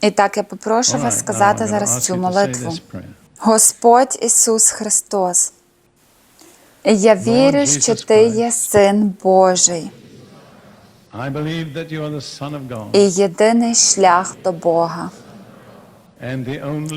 І так я попрошу вас сказати зараз цю молитву. Господь Ісус Христос, я вірю, що Ти є Син Божий і єдиний шлях до Бога,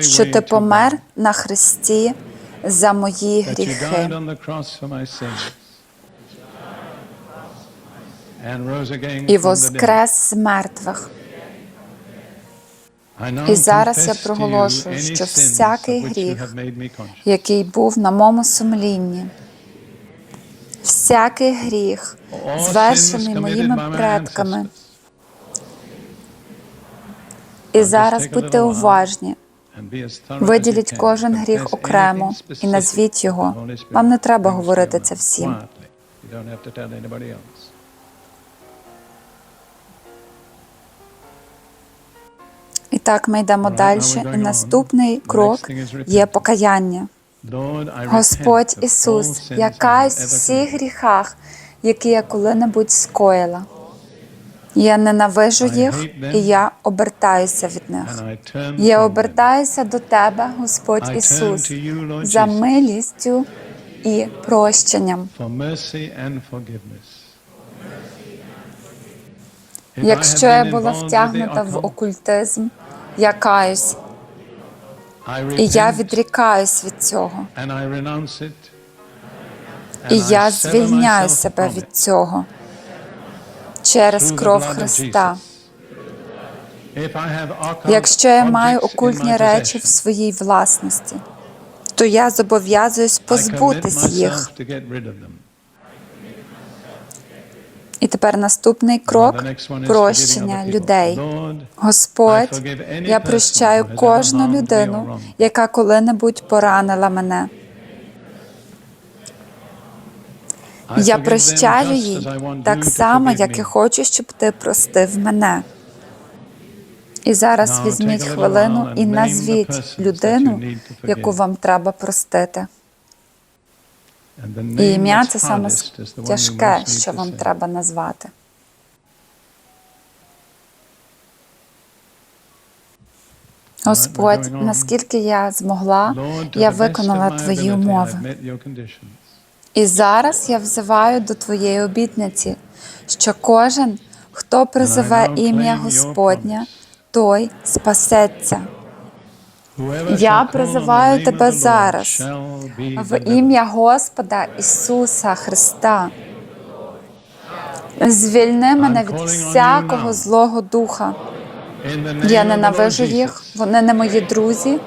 що Ти помер на хресті за мої гріхи і воскрес з мертвих. І зараз я проголошую, що всякий гріх, який був на моєму сумлінні, всякий гріх, звершений моїми предками. І зараз будьте уважні. Виділіть кожен гріх окремо і назвіть його. Вам не треба говорити це всім. Так ми йдемо далі. І наступний крок є покаяння. Господь Ісус, я каюсь в всіх гріхах, які я коли-небудь скоїла. Я ненавижу їх, і я обертаюся від них. Я обертаюся до Тебе, Господь Ісус, за милістю і прощенням. Якщо я була втягнута в окультизм, я каюсь, і я відрікаюсь від цього. І я звільняю себе від цього через кров Христа. Якщо я маю окультні речі в своїй власності, то я зобов'язуюсь позбутись їх. myself to get rid of them. І тепер наступний крок прощення людей. Господь, я прощаю кожну людину, яка коли-небудь поранила мене. Я прощаю їй так само, як і хочу, щоб ти простив мене. І зараз візьміть хвилину і назвіть людину, яку вам треба простити. І ім'я це саме тяжке, що вам треба назвати. Господь, наскільки я змогла, я виконала твої умови. І зараз я взиваю до твоєї обітниці, що кожен, хто призове ім'я Господня, той спасеться. Я призиваю тебе зараз В ім'я Господа Ісуса Христа. Звільни мене від всякого злого духа. Я ненавижу їх, вони не мої друзі,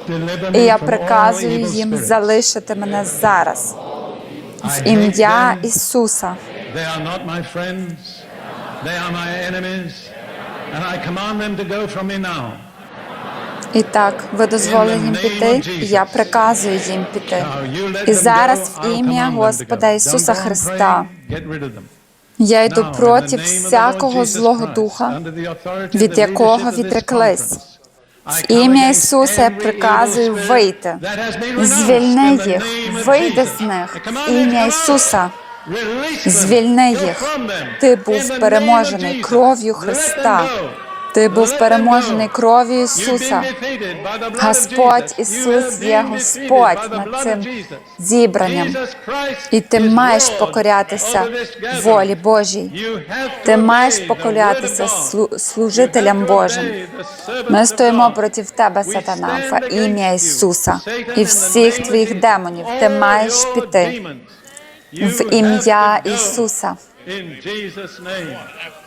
і я приказую їм залишити мене зараз. В ім'я. Ісуса. They are my enemies. And I command them to go from me now. І так, ви дозволили піти, я приказую їм піти. І зараз в ім'я Господа. Ісуса Христа я йду проти всякого злого духа, від якого відреклись. В ім'я Ісуса я приказую вийти. Звільни їх, вийди з них. В ім'я. Ісуса. Звільни їх. Ти був переможений кров'ю Христа. Ти був переможений кров'ю Ісуса. Господь Ісус є Господь над цим зібранням. І ти маєш покорятися волі Божій. Ти маєш покорятися служителям Божим. Ми стоїмо проти тебе, сатана, stand в ім'я Ісуса і всіх твоїх демонів. Ти маєш піти в ім'я Ісуса. In Jesus' name. Now I'm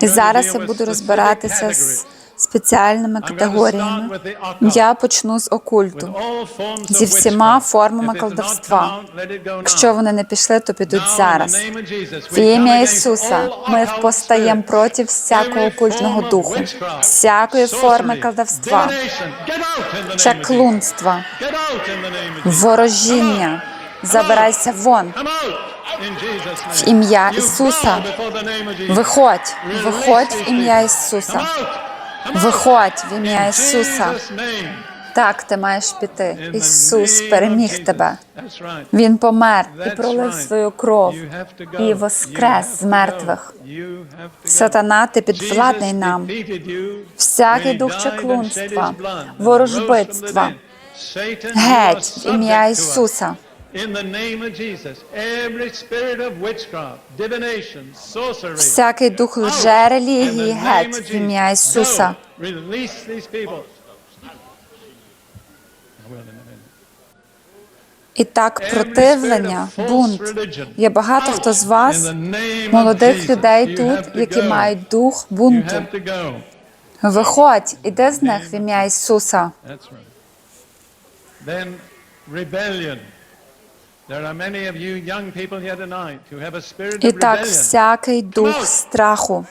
І зараз я буду розбиратися з спеціальними категоріями. Я почну з окульту. Зі всіма формами колдовства. Якщо вони не пішли, то підуть зараз. В ім'я Ісуса ми постаємо проти всякого окультного духу, всякої форми колдовства, чаклунства, ворожіння. Забирайся вон. В ім'я Ісуса. Виходь, виходь в ім'я. Ісуса. Виходь в ім'я Ісуса. Так, ти маєш піти. Ісус переміг тебе. Він помер і пролив свою кров і воскрес з мертвих. Сатана, ти підвладний нам. Всякий дух чаклунства, ворожбитства, Геть в ім'я. Ісуса. In the name of Jesus, every spirit of witchcraft, divination, sorcery, Всякий дух the name геть в ім'я. Ісуса. І так, противлення, бунт. Є багато хто з вас, молодих людей тут, які мають дух бунту. Виходь, іди з них в ім'я Ісуса. І так, всякий дух страху.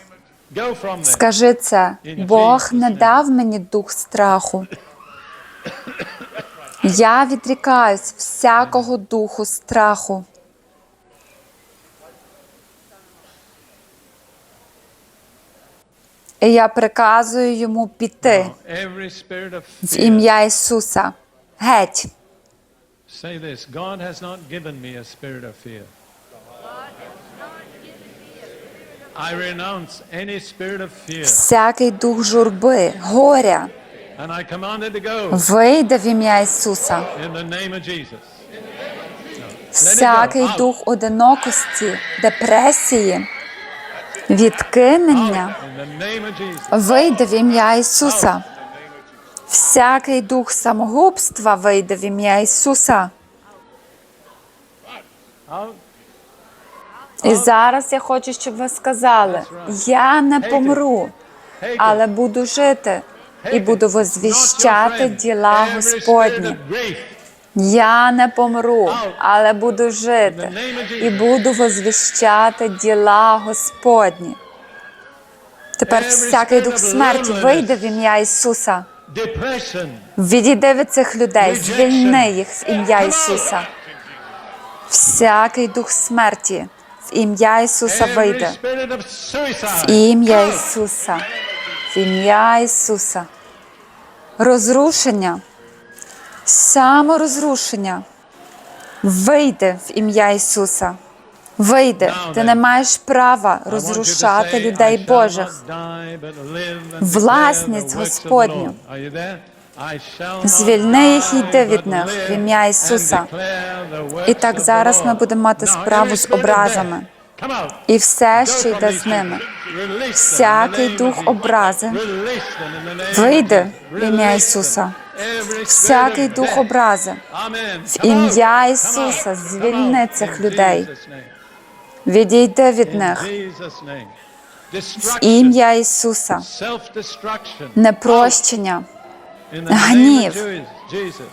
Скажи це, Бог не дав мені дух страху. Я відрікаюсь всякого духу страху. І я приказую йому піти в ім'я Ісуса. Геть. Say this God has not given me a spirit of fear. I renounce any spirit of fear Всякий дух журби, горя, and I command it to go вийде в ім'я Ісуса. in the name of Jesus. Всякий дух одинокості, депресії, відкинення In the name of Jesus. вийде в ім'я Ісуса. Всякий дух самогубства вийде в ім'я Ісуса. І зараз я хочу, щоб ви сказали: я не помру, але буду жити і буду возвіщати діла Господні. Я не помру, але буду жити і буду возвіщати діла Господні. Тепер всякий дух смерті вийде в ім'я Ісуса. Відійди від цих людей, звільни їх в ім'я Ісуса. Всякий дух смерті в ім'я Ісуса вийде. В ім'я Ісуса. В ім'я Ісуса. Розрушення. Саморозрушення. Вийде в ім'я Ісуса. Вийде. Ти не маєш права розрушати людей "I shall Божих. Власність Господню. Lord." Are you there? I shall not Звільни їх і йди від них в ім'я Ісуса. І так зараз ми будемо мати справу з образами. І все, що йде з ними. Всякий дух образи вийде в ім'я Ісуса. Всякий дух образи. В ім'я Ісуса звільни цих людей. Відійди від них. В ім'я Ісуса. Непрощення, гнів,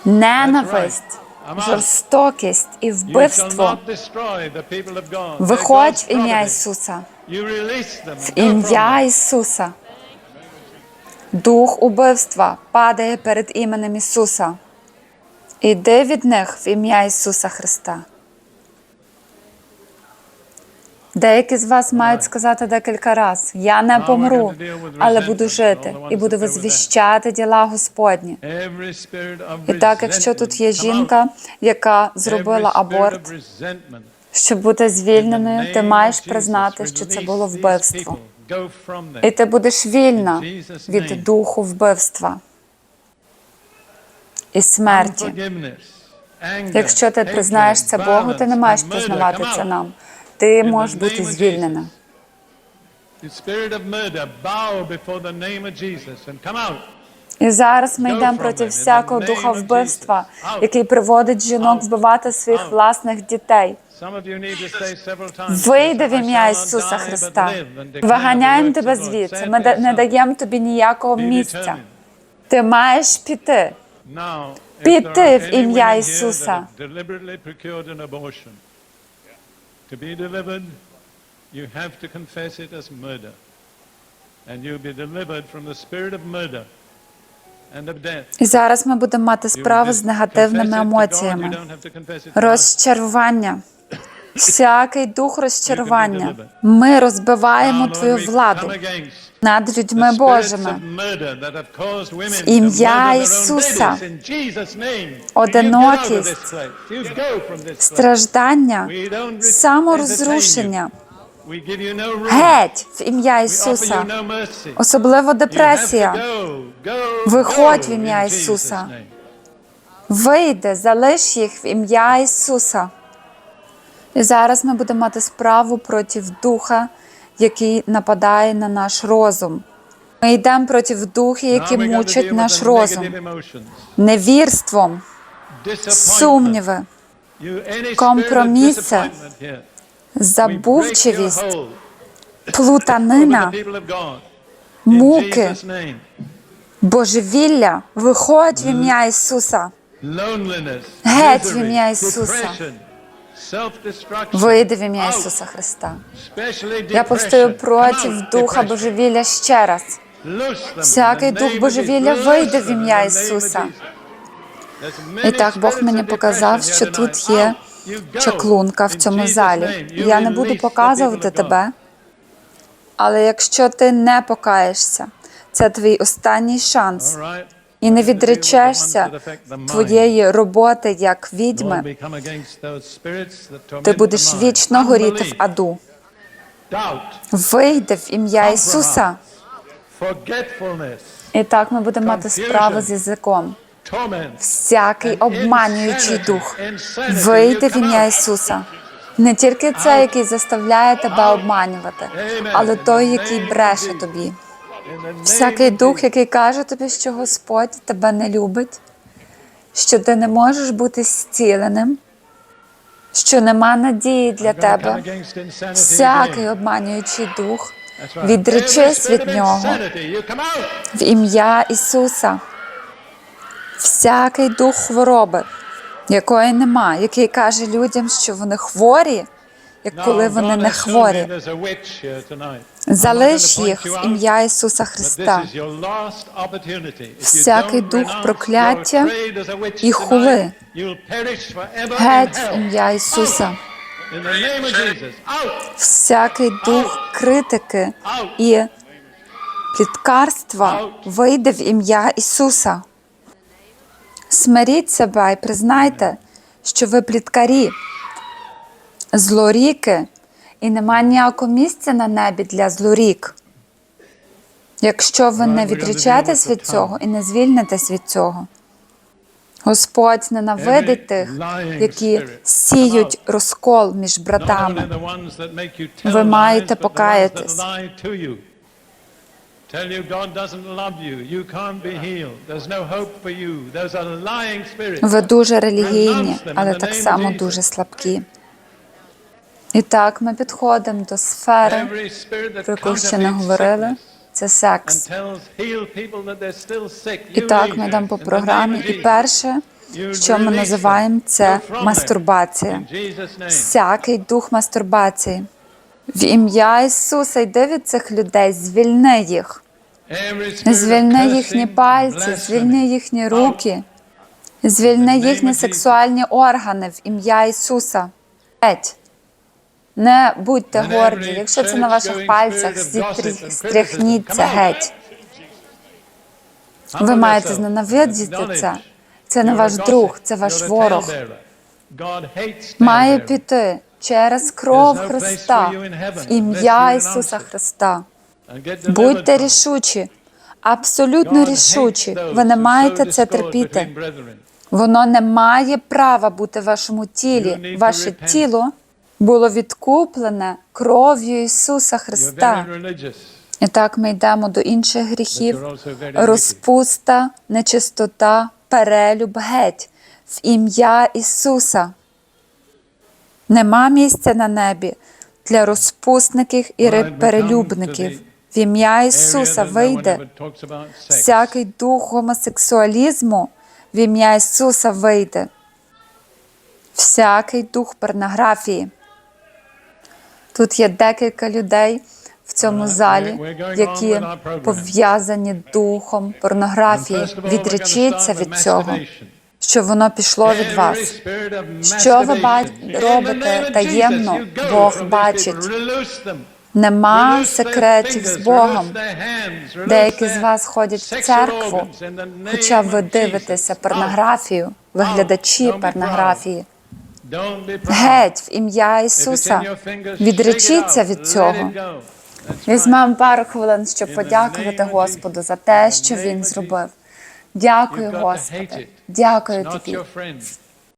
ненависть, жорстокість і вбивство. Виходь в ім'я. Ісуса. В ім'я. Ісуса. Дух убивства падає перед іменем Ісуса. Іди від них в ім'я Ісуса Христа. Деякі з вас мають сказати декілька разів: Я не помру, але буду жити і буду возвіщати діла Господні. І так, якщо тут є жінка, яка зробила аборт, щоб бути звільненою, ти маєш признати, що це було вбивство. І ти будеш вільна від духу вбивства і смерті. Якщо ти признаєш це Богу, ти не маєш признавати це нам. Ти можеш бути звільнена. І зараз ми йдемо проти всякого духа вбивства, який приводить жінок вбивати своїх власних дітей. Вийди "I в ім'я Ісуса Христа. Виганяємо тебе works of the Lord." звідси. Ми не даємо тобі ніякого місця. Ти маєш піти. Піти в ім'я Ісуса. To be delivered, you have to confess it as murder. And you'll be delivered from the spirit of murder and of death. І зараз ми будемо мати справу з негативними емоціями, розчарування, Всякий дух розчарування. Ми розбиваємо твою владу над людьми Божими. В ім'я Ісуса. Одинокість, Страждання, саморозрушення. Геть в ім'я Ісуса. Особливо депресія. Виходь в ім'я Ісуса. Вийди, залиш їх в ім'я Ісуса. І зараз ми будемо мати справу проти духа, який нападає на наш розум. Ми йдемо проти духів, які мучать наш розум невірством, сумніви, компроміси, забувчивість, плутанина, муки, божевілля. Виходь в ім'я Ісуса. Геть в ім'я Ісуса. Вийди в ім'я Ісуса Христа. Я повстаю проти духа божевілля ще раз. Всякий дух божевілля вийде в ім'я Ісуса. І так Бог мені показав, що тут є чаклунка в цьому залі. Я не буду показувати тебе, але якщо ти не покаєшся, це твій останній шанс. І не відречешся твоєї роботи як відьми, ти будеш вічно горіти в аду. Вийди в ім'я Ісуса. І так ми будемо мати справу з язиком. Всякий обманюючий дух. Вийди в ім'я Ісуса. Не тільки цей, який заставляє тебе обманювати, але той, який бреше тобі. Всякий дух, який каже тобі, що Господь тебе не любить, що ти не можеш бути зціленим, що нема надії для тебе. Всякий обманюючий дух, відречись від нього в ім'я Ісуса. Всякий дух хвороби, якої нема, який каже людям, що вони хворі, як коли вони не хворі. Залиш їх в ім'я Ісуса Христа. Всякий дух прокляття і хули. Геть в ім'я Ісуса. Всякий дух критики і пліткарства вийде в ім'я Ісуса. Смиріть себе і признайте, що ви пліткарі, злоріки, і нема ніякого місця на небі для злорік. Якщо ви не відречетесь від цього і не звільнитесь від цього, Господь ненавидить тих, які сіють розкол між братами. Ви маєте покаятись. Tell you God doesn't love you. You can't be healed. There's no hope for you. Those are lying spirits. Ви дуже релігійні, але так само дуже слабкі. І так ми підходимо до сфери, про яку ще не говорили. Це секс. І так ми йдемо по програмі. І перше, що ми називаємо, це мастурбація. Всякий дух мастурбації. В ім'я Ісуса йди від цих людей, звільни їх. Звільни їхні пальці, звільни їхні руки, звільни їхні сексуальні органи в ім'я Ісуса. Геть. Не будьте горді. Якщо це на ваших пальцях, стряхніться геть. Ви маєте зненавидіти це. Це не ваш друг, це ваш ворог. Має піти через кров Христа в ім'я Ісуса Христа. Будьте рішучі, абсолютно рішучі. Ви не маєте це терпіти. Воно не має права бути в вашому тілі. Ваше тіло було відкуплене кров'ю Ісуса Христа. І так ми йдемо до інших гріхів. Розпуста, нечистота, перелюб геть в ім'я Ісуса. Нема місця на небі для розпусників і перелюбників. В ім'я Ісуса вийде. Всякий дух гомосексуалізму в ім'я Ісуса вийде. Всякий дух порнографії. Тут є декілька людей в цьому залі, які пов'язані духом порнографії. Відречіться від цього. що воно пішло від вас. Що ви ба- робите таємно, Бог бачить. Нема секретів з Богом. Деякі з вас ходять в церкву, хоча ви дивитеся порнографію, виглядачі порнографії. Геть в ім'я Ісуса. Відречіться від цього. Візьмемо пару хвилин, щоб подякувати Господу за те, що Він зробив. Дякую, Господи. Дякую тобі.